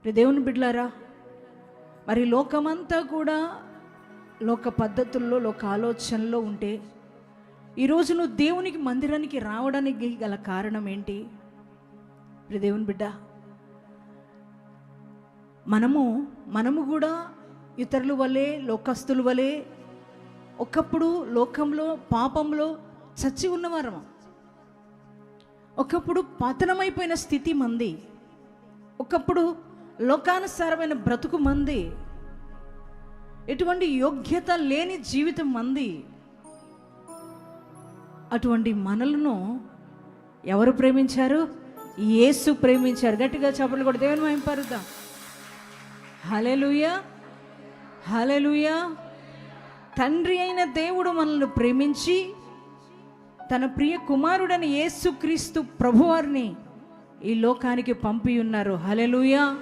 ఇప్పుడు దేవుని బిడ్లారా మరి లోకమంతా కూడా లోక పద్ధతుల్లో లోక ఆలోచనలో ఉంటే ఈరోజు నువ్వు దేవునికి మందిరానికి రావడానికి గల కారణం ఏంటి? ఇప్పుడు దేవుని బిడ్డ మనము మనము కూడా ఇతరుల వలె లోకస్తుల వలె ఒకప్పుడు లోకంలో పాపంలో చచ్చి ఉన్నవారము. ఒకప్పుడు పతనమైపోయిన స్థితి మంది. ఒకప్పుడు లోకానుసారమైన బ్రతుకు మంది ఎటువంటి యోగ్యత లేని జీవితం మంది అటువంటి మనలను ఎవరు ప్రేమించారు? యేసు ప్రేమించారు. గట్టిగా చెప్పలు కూడా దేవుని మహింపరుద్దాం హలెలుయా హలెలుయా తండ్రి అయిన దేవుడు మనల్ని ప్రేమించి తన ప్రియ కుమారుడని యేసుక్రీస్తు ప్రభువారిని ఈ లోకానికి పంపి ఉన్నారు హలెలుయా